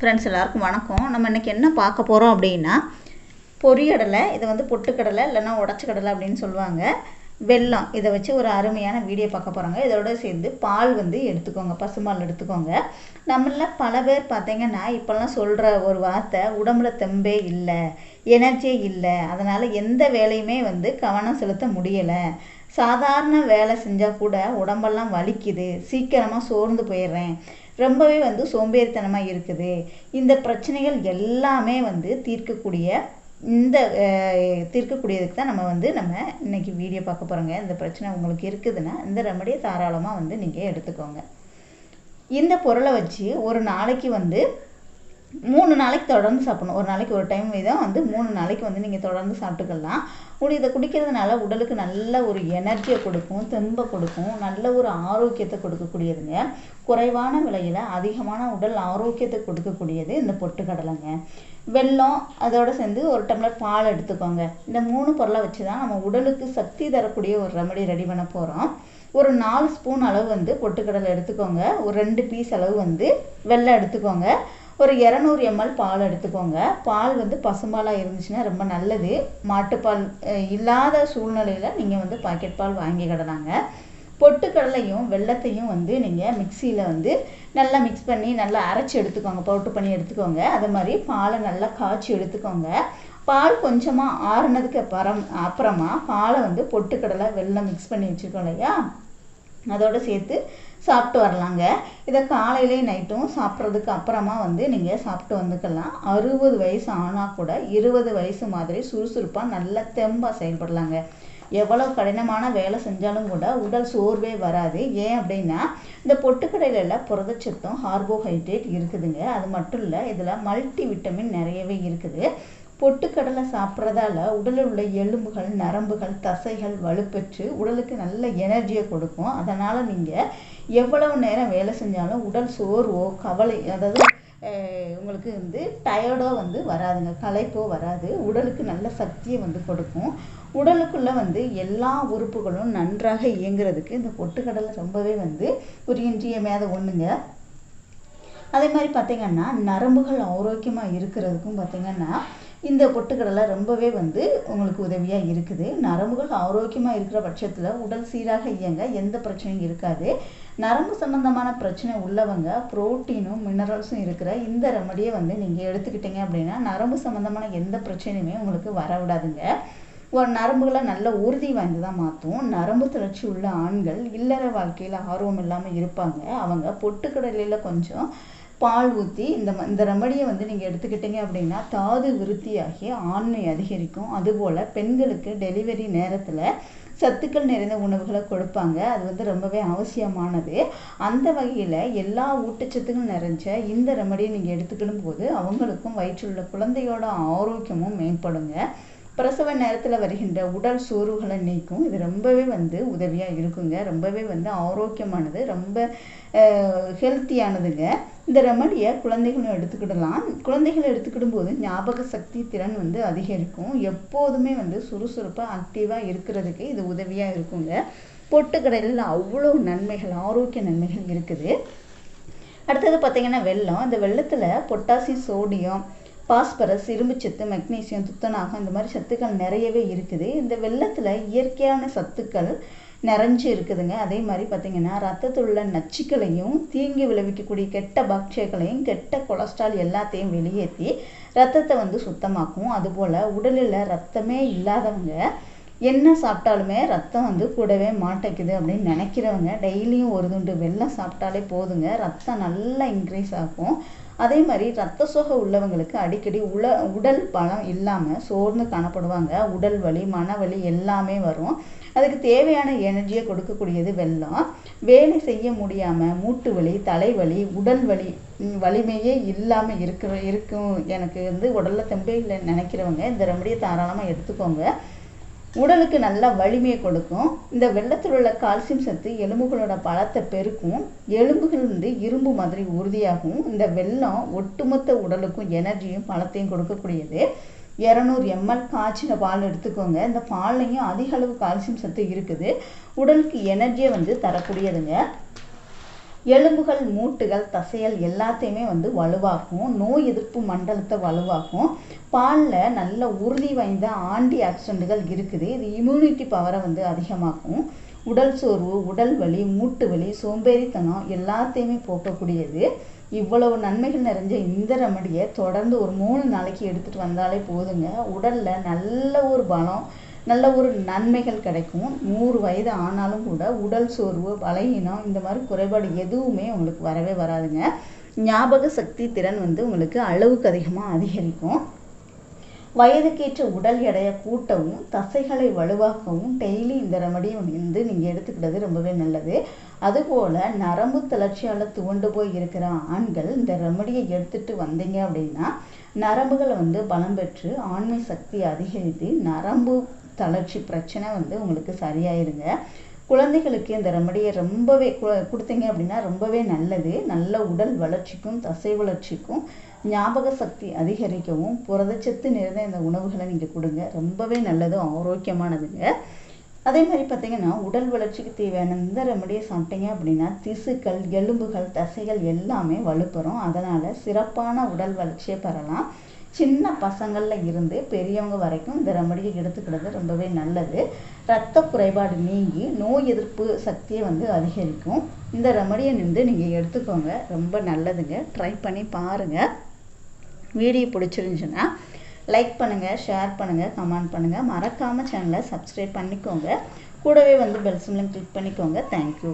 Friends எல்லாருக்கும் வணக்கம். நம்ம இன்றைக்கி என்ன பார்க்க போகிறோம் அப்படின்னா பொரியடலை இதை வந்து பொட்டுக்கடலை இல்லைன்னா உடச்ச கடலை அப்படின்னு சொல்லுவாங்க. வெல்லம் இதை வச்சு ஒரு அருமையான வீடியோ பார்க்க போகிறாங்க இதோட சேர்ந்து பால் வந்து எடுத்துக்கோங்க பசுமால் எடுத்துக்கோங்க. நம்மள பல பேர் பார்த்தீங்கன்னா இப்போல்லாம் சொல்கிற ஒரு வார்த்தை உடம்புல தெம்பே இல்லை எனர்ஜியே இல்லை. அதனால் எந்த வேலையுமே வந்து கவனம் செலுத்த முடியலை. சாதாரண வேலை செஞ்சால் கூட உடம்பெல்லாம் வலிக்குது. சீக்கிரமாக சோர்ந்து போயிடுறேன். ரொம்பவே வந்து சோம்பேறித்தனமாக இருக்குது. இந்த பிரச்சனைகள் எல்லாமே வந்து தீர்க்கக்கூடிய இந்த தீர்க்கக்கூடியதுக்கு தான் நம்ம வந்து நம்ம இன்னைக்கு வீடியோ பார்க்க போகிறோங்க இந்த பிரச்சனை உங்களுக்கு இருக்குதுன்னா இந்த ரெமடியை தாராளமாக வந்து நீங்கள் எடுத்துக்கோங்க. இந்த பொருளை வச்சு ஒரு நாளைக்கு வந்து மூணு நாளைக்கு தொடர்ந்து சாப்பிடணும். ஒரு நாளைக்கு ஒரு டைம் வீதம் வந்து மூணு நாளைக்கு வந்து நீங்கள் தொடர்ந்து சாப்பிட்டுக்கலாம். உங்களுக்கு இதை குடிக்கிறதுனால உடலுக்கு நல்ல ஒரு எனர்ஜியை கொடுக்கும் தெம்பை கொடுக்கும் நல்ல ஒரு ஆரோக்கியத்தை கொடுக்கக்கூடியதுங்க. குறைவான விலையில் அதிகமான உடல் ஆரோக்கியத்தை கொடுக்கக்கூடியது இந்த பொட்டுக்கடலைங்க வெல்லம் அதோட சேர்ந்து ஒரு டம்ளர் பால் எடுத்துக்கோங்க. இந்த மூணு பொருளை வச்சு தான் நம்ம உடலுக்கு சக்தி தரக்கூடிய ஒரு ரெமடி ரெடி பண்ண போகிறோம் ஒரு நாலு ஸ்பூன் அளவு வந்து பொட்டுக்கடலை எடுத்துக்கோங்க. ஒரு ரெண்டு பீஸ் அளவு வந்து வெல்லம் எடுத்துக்கோங்க. ஒரு இரநூறு எம்எல் பால் எடுத்துக்கோங்க. பால் வந்து பசும்பாலாக இருந்துச்சுன்னா ரொம்ப நல்லது. மாட்டுப்பால் இல்லாத சூழ்நிலையில் நீங்கள் வந்து பாக்கெட் பால் வாங்கிக்கிடலாங்க பொட்டுக்கடலையும் வெள்ளத்தையும் வந்து நீங்கள் மிக்சியில் வந்து நல்லா மிக்ஸ் பண்ணி நல்லா அரைச்சி எடுத்துக்கோங்க. பவுட்ரு பண்ணி எடுத்துக்கோங்க. அது மாதிரி பாலை நல்லா காய்ச்சி எடுத்துக்கோங்க. பால் கொஞ்சமாக ஆறுனதுக்கு அப்புறம் அப்புறமா பாலை வந்து பொட்டுக்கடலை வெள்ளம் மிக்ஸ் பண்ணி வச்சுருக்கோம் இல்லையா? அதோடு சேர்த்து சாப்பிட்டு வரலாங்க. இதை காலையிலே நைட்டும் சாப்பிட்றதுக்கு அப்புறமா வந்து நீங்கள் சாப்பிட்டு வந்துக்கலாம். அறுபது வயசு ஆனால் கூட இருபது வயசு மாதிரி சுறுசுறுப்பாக நல்ல தெம்பாக செயல்படலாங்க. எவ்வளோ கடினமான வேலை செஞ்சாலும் கூட உடல் சோர்வே வராது. ஏன் அப்படின்னா இந்த பொட்டுக்கடையில புரதச்சத்தும் கார்போஹைட்ரேட் இருக்குதுங்க. அது மட்டும் இல்லை இதில் மல்டி விட்டமின் நிறையவே இருக்குது. பொட்டுக்கடலை சாப்பிட்றதால உடலில் உள்ள எலும்புகள் நரம்புகள் தசைகள் வலுப்பெற்று உடலுக்கு நல்ல எனர்ஜியை கொடுக்கும். அதனால் நீங்கள் எவ்வளவு நேரம் வேலை செஞ்சாலும் உடல் சோர்வோ கவலை அதாவது உங்களுக்கு வந்து டயர்டோ வந்து வராதுங்க. களைப்போ வராது. உடலுக்கு நல்ல சக்தியை வந்து கொடுக்கும். உடலுக்குள்ளே வந்து எல்லா உறுப்புகளும் நன்றாக இயங்குறதுக்கு இந்த பொட்டுக்கடலை ரொம்பவே வந்து ஒரு இன்றியமையாத ஒன்றுங்க அதே மாதிரி பார்த்தீங்கன்னா நரம்புகள் ஆரோக்கியமாக இருக்கிறதுக்கும் பார்த்தீங்கன்னா இந்த பொட்டுக்கடலை ரொம்பவே வந்து உங்களுக்கு உதவியாக இருக்குது. நரம்புகள் ஆரோக்கியமாக இருக்கிற பட்சத்தில் உடல் சீராக இயங்க எந்த பிரச்சனையும் இருக்காது. நரம்பு சம்பந்தமான பிரச்சனை உள்ளவங்க புரோட்டீனும் மினரல்ஸும் இருக்கிற இந்த ரெமடியை வந்து நீங்கள் எடுத்துக்கிட்டீங்க அப்படின்னா நரம்பு சம்மந்தமான எந்த பிரச்சனையுமே உங்களுக்கு வர விடாதுங்க ஒரு நரம்புகளை நல்ல உறுதி வாய்ந்ததாக மாற்றும் நரம்பு தளர்ச்சி உள்ள ஆண்கள் இல்லற வாழ்க்கையில் ஆர்வம் இல்லாமல் இருப்பாங்க. அவங்க பொட்டுக்கடலையில் கொஞ்சம் பால் ஊற்றி இந்த ம- இந்த ரெமடியை வந்து நீங்கள் எடுத்துக்கிட்டீங்க அப்படின்னா தாது விருத்தியாகி ஆண்மை அதிகரிக்கும். அதுபோல் பெண்களுக்கு டெலிவரி நேரத்தில் சத்துக்கள் நிறைந்த உணவுகளை கொடுப்பாங்க. அது வந்து ரொம்பவே அவசியமானது. அந்த வகையில் எல்லா ஊட்டச்சத்துக்களும் நிறைஞ்ச இந்த ரெமடியை நீங்கள் எடுத்துக்கிடும் போது அவங்களுக்கும் வயிற்றுள்ள குழந்தையோட ஆரோக்கியமும் மேம்படுங்க. பிரசவ நேரத்தில் வருகின்ற உடல் சோர்வுகளை நீக்கும். இது ரொம்பவே வந்து உதவியாக இருக்குங்க. ரொம்பவே வந்து ஆரோக்கியமானது. ரொம்ப ஹெல்த்தியானதுங்க இந்த ரெமடியை குழந்தைகளும் எடுத்துக்கிடலாம். குழந்தைகள் எடுத்துக்கிடும் போது ஞாபக சக்தி திறன் வந்து அதிகரிக்கும். எப்போதுமே வந்து சுறுசுறுப்பாக ஆக்டிவாக இருக்கிறதுக்கு இது உதவியாக இருக்குங்க. பொட்டுக்கடலில் அவ்வளோ நன்மைகள் ஆரோக்கிய நன்மைகள் இருக்குது. அடுத்தது பார்த்தீங்கன்னா வெள்ளம் இந்த வெள்ளத்தில் பொட்டாசியம் சோடியம் பாஸ்பரஸ் இரும்புச்சத்து மெக்னீசியம் துத்தநாகம் இந்த மாதிரி சத்துக்கள் நிறையவே இருக்குது. இந்த வெள்ளத்தில் இயற்கையான சத்துக்கள் நிறைஞ்சு இருக்குதுங்க. அதே மாதிரி பார்த்தீங்கன்னா ரத்தத்தில் உள்ள நச்சுக்களையும் தீங்கு விளைவிக்கக்கூடிய கெட்ட பாக்டீரியாக்களையும் கெட்ட கொலஸ்ட்ரால் எல்லாத்தையும் வெளியேற்றி ரத்தத்தை வந்து சுத்தமாக்கும். அதுபோல் உடலில் ரத்தமே இல்லாதவங்க என்ன சாப்பிட்டாலுமே ரத்தம் வந்து கூடவே மாட்டேங்குது அப்படின்னு நினைக்கிறவங்க டெய்லியும் ஒரு துண்டு வெள்ளம் சாப்பிட்டாலே போதுங்க. ரத்தம் நல்லா இன்க்ரீஸ் ஆகும். அதே மாதிரி ரத்த சோகை உள்ளவங்களுக்கு அடிக்கடி உல உடல் பலம் இல்லாமல் சோர்ந்து காணப்படுவாங்க. உடல் வலி மனவலி எல்லாமே வரும். அதுக்கு தேவையான எனர்ஜியை கொடுக்கக்கூடியது வெள்ளம். வேலை செய்ய முடியாமல் மூட்டு வலி தலைவலி உடல் வலி வலிமையே இல்லாமல் இருக்கிற இருக்கும். எனக்கு வந்து உடலில் தெம்பே இல்லை நினைக்கிறவங்க இந்த ரெமடியை தாராளமாக எடுத்துக்கோங்க. உடலுக்கு நல்ல வலிமையை கொடுக்கும். இந்த வெள்ளத்தில் உள்ள கால்சியம் சத்து எலும்புகளோட பலத்தை பெருக்கும். எலும்புகள் வந்து இரும்பு மாதிரி உறுதியாகும். இந்த வெல்லம் ஒட்டுமொத்த உடலுக்கும் எனர்ஜியும் பலத்தையும் கொடுக்கக்கூடியது. இரநூறு எம்எல் காய்ச்சின பால் எடுத்துக்கோங்க. இந்த பால்லையும் அதிக அளவு கால்சியம் சத்து இருக்குது. உடலுக்கு எனர்ஜியை வந்து தரக்கூடியதுங்க. எலும்புகள் மூட்டுகள் தசைகள் எல்லாத்தையுமே வந்து வலுவாக்கும். நோய் எதிர்ப்பு மண்டலத்தை வலுவாக்கும். பாலில் நல்ல உறுதி வாய்ந்த ஆன்டி ஆக்சிடென்ட்டுகள் இருக்குது. இது இம்யூனிட்டி பவரை வந்து அதிகமாக்கும். உடல் சோர்வு உடல் வலி மூட்டு வலி சோம்பேறித்தனம் எல்லாத்தையுமே போக்கக்கூடியது. இவ்வளவு நன்மைகள் நிறைஞ்ச இந்த ரெமடியை தொடர்ந்து ஒரு மூணு நாளைக்கு எடுத்துகிட்டு வந்தாலே போதுங்க. உடலில் நல்ல ஒரு பலம் நல்ல ஒரு நன்மைகள் கிடைக்கும். நூறு வயது ஆனாலும் கூட உடல் சோர்வு பலகீனம் இந்த மாதிரி குறைபாடு எதுவுமே உங்களுக்கு வரவே வராதுங்க. ஞாபக சக்தி திறன் வந்து உங்களுக்கு அளவுக்கு அதிகமாக அதிகரிக்கும். வயதுக்கேற்ற உடல் எடையை கூட்டவும் தசைகளை வலுவாக்கவும் டெய்லி இந்த ரெமடியை வந்து நீங்கள் எடுத்துக்கிறது ரொம்பவே நல்லது. அதுபோல் நரம்பு தளர்ச்சியால் துவண்டு போய் இருக்கிற ஆண்கள் இந்த ரெமடியை எடுத்துட்டு வந்தீங்க அப்படின்னா நரம்புகளை வந்து பலம் பெற்று ஆண்மை சக்தி அதிகரித்து நரம்பு தளர்ச்சி பிரச்சனை வந்து உங்களுக்கு சரியாயிருங்க. குழந்தைகளுக்கு இந்த ரெமடியை ரொம்பவே கொடுத்தீங்க அப்படின்னா ரொம்பவே நல்லது. நல்ல உடல் வளர்ச்சிக்கும் தசை வளர்ச்சிக்கும் ஞாபக சக்தி அதிகரிக்கவும் புரதச்சத்து நிறைந்த இந்த உணவுகளை நீங்கள் கொடுங்க. ரொம்பவே நல்லதும் ஆரோக்கியமானதுங்க. அதே மாதிரி பார்த்தீங்கன்னா உடல் வளர்ச்சிக்கு தேவையான இந்த ரெமடியை சாப்பிட்டீங்க அப்படின்னா திசுக்கள் எலும்புகள் தசைகள் எல்லாமே வலுப்பெறும். அதனால் சிறப்பான உடல் வளர்ச்சியை பெறலாம். சின்ன பசங்களில் இருந்து பெரியவங்க வரைக்கும் இந்த ரெமடியை எடுத்துக்கிறது ரொம்பவே நல்லது. ரத்த குறைபாடு நீங்கி நோய் எதிர்ப்பு சக்தியை வந்து அதிகரிக்கும். இந்த ரெமடியை நின்று நீங்கள் எடுத்துக்கோங்க. ரொம்ப நல்லதுங்க. ட்ரை பண்ணி பாருங்கள் வீடியோ பிடிச்சிருந்துச்சுன்னா லைக் பண்ணுங்கள் ஷேர் பண்ணுங்கள் கமெண்ட் பண்ணுங்கள் மறக்காமல் சேனலை சப்ஸ்கிரைப் பண்ணிக்கோங்க. கூடவே வந்து பெல் சிம்லையும் கிளிக் பண்ணிக்கோங்க. Thank you